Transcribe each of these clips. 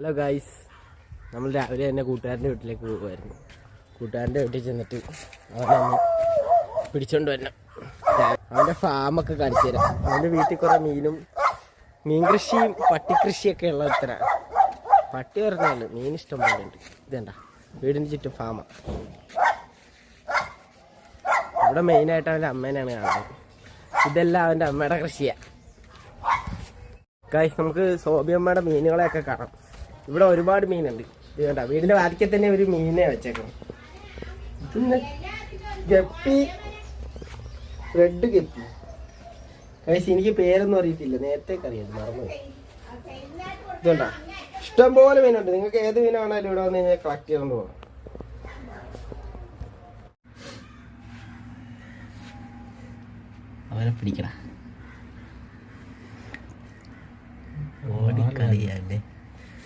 Hello guys നമ്മൾ രാവിലെ തന്നെ കൂട്ടുകാരന്റെ വീട്ടിലേക്ക് പോകുമായിരുന്നു കൂട്ടുകാരന്റെ വീട്ടിൽ ചെന്നിട്ട് അവനെ പിടിച്ചോണ്ട് വരണം. അവന്റെ ഫാമൊക്കെ കാണിച്ചു തരാം. അവന്റെ വീട്ടിൽ കുറേ മീനും മീൻ കൃഷിയും പട്ടിക്കൃഷിയൊക്കെ ഉള്ള ഇത്ര. പട്ടി പറഞ്ഞാൽ മീൻ ഇഷ്ടം പോലെ ഉണ്ട്. ഇതേണ്ട വീടിന് ചുറ്റും ഫാമ. ഇവിടെ മെയിനായിട്ട് അവന്റെ അമ്മേനെയാണ് കാണുന്നത്. ഇതെല്ലാം അവന്റെ അമ്മയുടെ കൃഷിയാണ് ഗായ്സ് നമുക്ക് സോബിയമ്മയുടെ മീനുകളെയൊക്കെ കാണാം. ഇവിടെ ഒരുപാട് മീനുണ്ട്. ഇത് കണ്ട? വീടിന്റെ വാതിക്കെ തന്നെ ഒരു മീനെ വെച്ചേക്കണം. പിന്നെ ഗപ്പി. Red guppy. കഴിച്ച് എനിക്ക് പേരൊന്നും അറിയത്തില്ല. നേരത്തെ അറിയാം. മറന്നു ഇതുണ്ട? ഇഷ്ടം പോലെ മീനുണ്ട്. നിങ്ങൾക്ക് ഏത് മീനാണേലും ഇവിടെ വന്ന് കഴിഞ്ഞാൽ കളക്ട് ചെയ്തുകൊണ്ട് പോകാം അവനെ.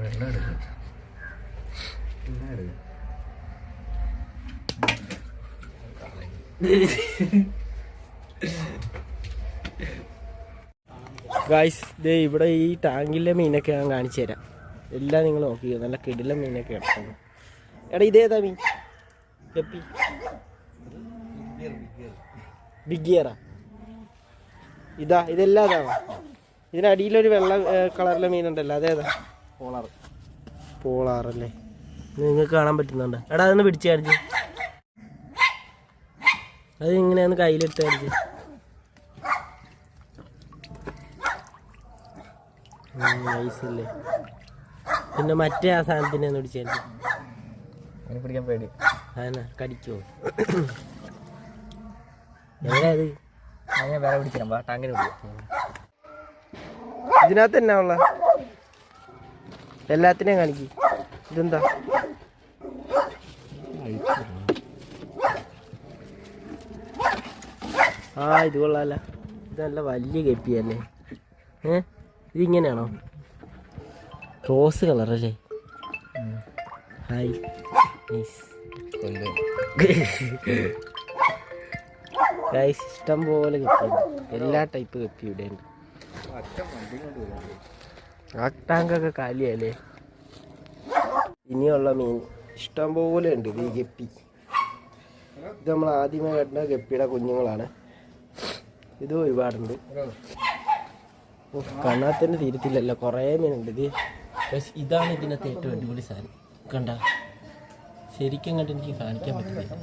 പിടിക്കണ എടുക്കും ഗായ്സ് ദേ ഇവിടെ ഈ ടാങ്കിലെ മീനൊക്കെ ഞാൻ കാണിച്ചു തരാം. എല്ലാം നിങ്ങൾ നോക്കി നല്ല കിടില മീനൊക്കെ എടുക്കുന്നു എടാ ഇതേതാ മീൻ? ഗപ്പി. ബിഗിയറാ ഇതാ ഇതെല്ലാം അതാണോ ഇതിനടിയിലൊരു വെള്ള കളറിലെ മീനുണ്ടല്ലോ. അതേതാ? പോളാറല്ലേ നിങ്ങൾക്ക് കാണാൻ പറ്റുന്നുണ്ട്. എടാ അതൊന്ന് പിടിച്ച് കാണിച്ച് അത് ഇങ്ങനെയൊന്ന് കയ്യിലിട്ട് കാണിച്ച് പിന്നെ മറ്റേ ആ സാധനത്തിനെ ഒന്ന് പിടിച്ചു കാണിച്ച് പിടിക്കാൻ പേടി. അതന്നെ? കടിക്കോ? വേറെ ടാങ്കിന് പിടിക്കാം ഇതിനകത്ത് എന്നാ ഉള്ള? എല്ലാത്തിനെയും കാണിക്ക്. ഇതെന്താ? ആ ഇത് കൊള്ളാല ഇത് നല്ല വലിയ കെപ്പിയല്ലേ ഏ? ഇതിങ്ങനെയാണോ റോസ് കളറല്ലേ ഹായ്. ഗൈസ് ഇഷ്ടം പോലെ കെപ്പിയുണ്ട് എല്ലാ ടൈപ്പ് കെപ്പി ഇവിടെ ഉണ്ട് ആ ടാങ്കൊക്കെ കാലിയല്ലേ ഇനിയുള്ള മീൻ ഇഷ്ടം പോലെ ഉണ്ട് ഈ ഗപ്പി. ഇത് നമ്മൾ ആദ്യമേ കണ്ട ഗപ്പിയുടെ കുഞ്ഞുങ്ങളാണ്. ഇത് ഒരുപാടുണ്ട്. കണ്ണാത്തന്നെ തീരത്തില്ലല്ലോ. കുറേ മീനുണ്ട് ഇത്. പക്ഷെ ഇതാണ് ഇതിനകത്ത് ഏറ്റവും അടിപൊളി സാധനം. കണ്ട? ശരിക്കും കണ്ട് എനിക്ക് കാണിക്കാൻ പറ്റില്ല.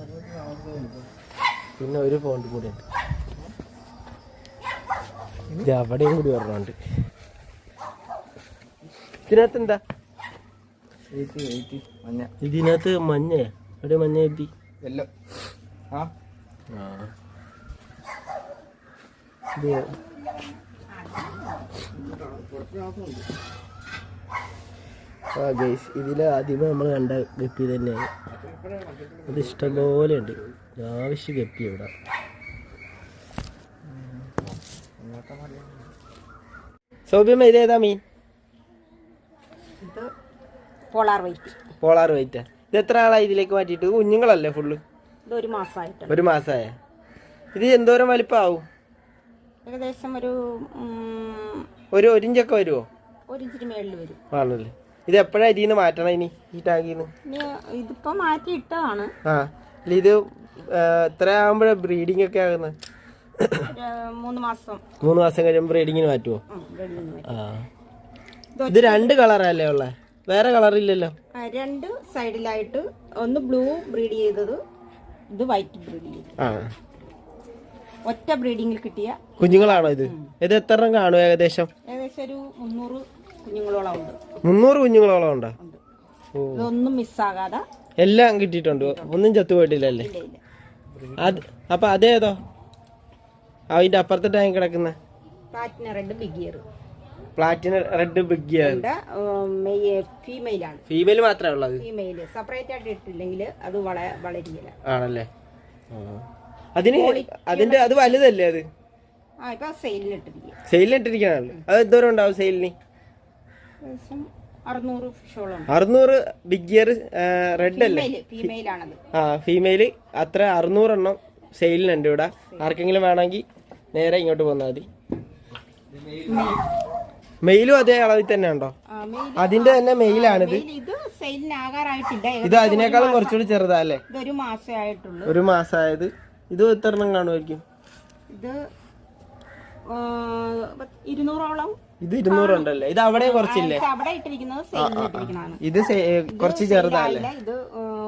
പിന്നെ ഒരു പോണ്ട് കൂടെ ഉണ്ട്. ഇത് അവിടെയും കൂടി പറഞ്ഞുണ്ട് ഇതിനകത്ത് എന്താ ഇതിനകത്ത് മഞ്ഞ. എവിടെ മഞ്ഞ എത്തി എല്ലോ ആ? ഗൈസ് ഇതിൽ ആദ്യമേ നമ്മൾ കണ്ട ഗപ്പി തന്നെയാണ്. അത് ഇഷ്ടംപോലെ ഉണ്ട്. ആവശ്യ ഗപ്പി ഇവിടെ. സൗഭ്യമ ഇതേതാ മീൻ? ഇത് പോളാർ വൈറ്റ്. Polar white. ഇത് എത്ര ആളായി ഇതിലേക്ക് മാറ്റിട്ട് കുഞ്ഞുങ്ങളല്ലേ ഫുള്ള് ഇത് ഒരു മാസമായിട്ട് ഒരു മാസമായ ഇത് എന്തോരം വലിപ്പാവും? ഏകദേശം ഒരു ഒരു ഒരിഞ്ചൊക്കെ വരുമോ ഒരു ഇഞ്ചിന് മേളിൽ വരും. ആണല്ലേ. ഇത് എപ്പോഴാണ് ഇതിന്ന് മാറ്റണം ഇനി ഈ ടാങ്കിൽ നിന്ന് ഇതിപ്പോ മാറ്റി ഇട്ടതാണ്. ആ അല്ല ഇത് എത്ര ആകുമ്പോഴാ ബ്രീഡിംഗ് ഒക്കെ ആകുന്നത്? മൂന്ന് മാസം. മൂന്ന് മാസം കഴിയുമ്പോൾ ബ്രീഡിങ്ങിന് മാറ്റുമോ. ആ. ഇത് രണ്ട് കളറല്ലേ ഉള്ളേ? വേറെ കളർ ഇല്ലല്ലോ രണ്ട് സൈഡിലായിട്ട് ഒന്ന് ബ്ലൂ ബ്രീഡ് ചെയ്തത് ഇത് വൈറ്റ് ബ്രീഡ് ചെയ്തത് ആ. ഒറ്റ ബ്രീഡിംഗിൽ കിട്ടിയ കുഞ്ഞുങ്ങളാണോ ഇത്? ഇത് എത്ര എണ്ണം കാണും ഏകദേശം? ഏകദേശം ഒരു മുന്നൂറ് കുഞ്ഞുങ്ങളോളം ഉണ്ട്. മുന്നൂറ് കുഞ്ഞുങ്ങളോളം ഉണ്ടോ? ഇതൊന്നും മിസ്സാകാതെ എല്ലാം കിട്ടിയിട്ടുണ്ട്. ഒന്നും ചത്തുപോയിട്ടില്ലല്ലേ അത് അപ്പൊ അതേതോ? അതിന്റെ അപ്പുറത്തെ ടാങ്ക് കിടക്കുന്ന. Platina red big ear platina red big female ആണ്. ഫീമെയിൽ മാത്രമേ ഉള്ളത് ഫീമെയിൽ സെപ്പറേറ്റ് ആയിട്ട് ഇട്ടില്ലെങ്കിൽ അത് വളരെ വളരില്ല ആണല്ലേ? അതിന് അതിന്റെ അത് വലുതല്ലേ അത്? ആ ഇപ്പൊ സെയിലിൽ ഇട്ടിരിക്കണല്ലോ അത് എന്തോരം ഉണ്ടാവും സെയിലിന് അറുന്നൂറ് ബിഗ് ഇയർ റെഡ് അല്ലേ? ആ ഫീമെയിൽ അത്ര അറുന്നൂറെണ്ണം സെയിലിനുണ്ട് ഇവിടെ. ആർക്കെങ്കിലും വേണമെങ്കിൽ നേരെ ഇങ്ങോട്ട് പോന്നാൽ മതി. മെയിലും അതേ അളവിൽ തന്നെ ഉണ്ടോ? അതിന്റെ തന്നെ മെയിലാണിത്. ഇത് സെയിലിന് ആകാറായിട്ടില്ല. ഇത് അതിനേക്കാളും കുറച്ചുകൂടി ചെറുതാ അല്ലേ ഇതൊരു മാസേ ആയിട്ടുള്ളൂ. ഒരു മാസമായത് ഇത് എത്ര എണ്ണം കാണുമായിരിക്കും? ഇത് ഇരുന്നൂറോളം ഇത് ഇരുന്നൂറുണ്ടല്ലേ ഇത് അവിടെ കുറച്ചില്ലേ? ഇത് അവിടെ ഇട്ടിരിക്കുന്നത് സെയിലിൽ ഇട്ടിരിക്കുന്നതാണ് ഇത് കുറച്ച് ചെറുതല്ലേ? ഇത്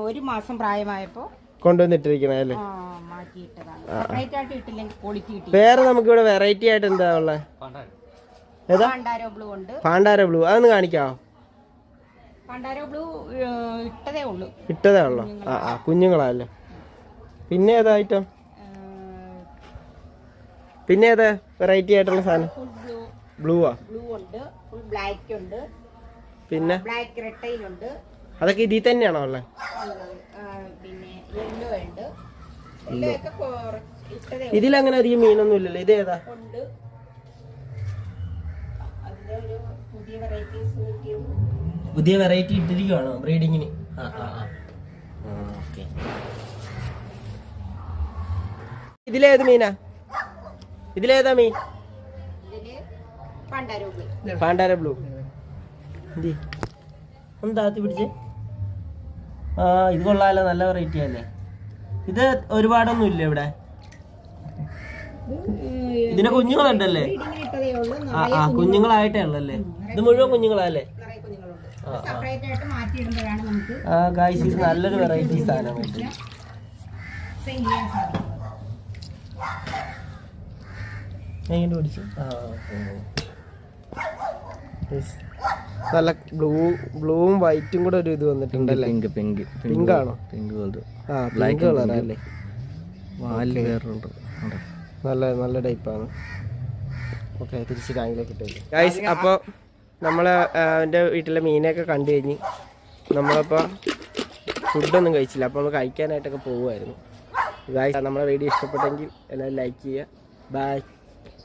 ഒരു മാസം പ്രായമായപ്പോ കൊണ്ടുവന്നിട്ടിരിക്കണ അല്ലേ ആ, മാറ്റിയിട്ടതാണ് സെപ്പറേറ്റ് ആയിട്ട് ഇട്ടില്ലെങ്കിൽ ക്വാളിറ്റി വേറെ നമുക്ക് ഇവിടെ വെറൈറ്റി ആയിട്ട് എന്താ ഉള്ളത് ഏതാ? പാണ്ടാരോ ബ്ലൂ ഉണ്ട്. പാണ്ടാര ബ്ലൂ. അതൊന്ന് കാണിക്കാവോ? പാണ്ടാരോ ബ്ലൂ ഇട്ടതേ ഉള്ളൂ. ഇട്ടതേ ഉള്ളോ? ആ ആ കുഞ്ഞുങ്ങളല്ലേ? പിന്നെ ഏതാ ഐറ്റം പിന്നെ ഏതാ വെറൈറ്റി ആയിട്ടുള്ള സാധനം? ബ്ലൂ ആ? ബ്ലൂ ഉണ്ട് ഫുൾ ബ്ലാക്ക് ഉണ്ട്. പിന്നെ? ബ്ലാക്ക് റെട്ടൈൽ ഉണ്ട്. അതൊക്കെ ഇതിൽ തന്നെയാണോ ഉള്ളത്? പിന്നെ യെല്ലോ ഉണ്ട്. ഇതിലങ്ങനെ അധികം മീനൊന്നും ഇല്ലല്ലോ ഇത് ഏതാ? ഉണ്ട്. പുതിയ വെറൈറ്റി ഇട്ടിരിക്കുവാണോ? ബ്രീഡിങ്ങിന് ആ ആ ആ. ഓക്കെ ഇതിലേത് മീനാ? ഇതിലേതാ മീൻ? പാണ്ടാരോ ബ്ലൂ. എന്തി ഒന്ന് താത്തി പിടിച്ച്? ആ ഇത് കൊള്ളാലോ നല്ല വെറൈറ്റി അല്ലേ? ഇത് ഒരുപാടൊന്നും ഇല്ല ഇവിടെ? ഇതിന് കുഞ്ഞുങ്ങളുണ്ടല്ലേ ആ കുഞ്ഞുങ്ങളായിട്ടേ ഉള്ളല്ലേ? ഇത് മുഴുവൻ കുഞ്ഞുങ്ങളല്ലേ? ആ ഗായ്സ് ഇത് നല്ലൊരു വെറൈറ്റി എങ്ങനെ പിടിച്ചു. നല്ല ബ്ലൂ ബ്ലൂവും വൈറ്റും കൂടെ ഒരു ഇത് വന്നിട്ടുണ്ടല്ലേ പിങ്ക് പിങ്ക് പിങ്ക് ആണോ? പിങ്ക് കളർ ആ ബ്ലാക്ക് പിങ്ക് അല്ലേ? വാൽ വേറുണ്ട് നല്ല നല്ല ടൈപ്പാണ്. ഓക്കെ തിരിച്ച് ടാങ്കിലേക്ക് ഇട്ടു ഗൈസ് അപ്പോൾ നമ്മൾ എന്റെ വീട്ടിലെ മീനൊക്കെ കണ്ടു കഴിഞ്ഞ് നമ്മളപ്പോൾ ഫുഡൊന്നും കഴിച്ചില്ല. അപ്പോൾ നമ്മൾ കഴിക്കാനായിട്ടൊക്കെ പോകുമായിരുന്നു ഗൈസ് നമ്മളെ വീഡിയോ ഇഷ്ടപ്പെട്ടെങ്കിൽ എല്ലാവരും ലൈക്ക് ചെയ്യുക. ബൈ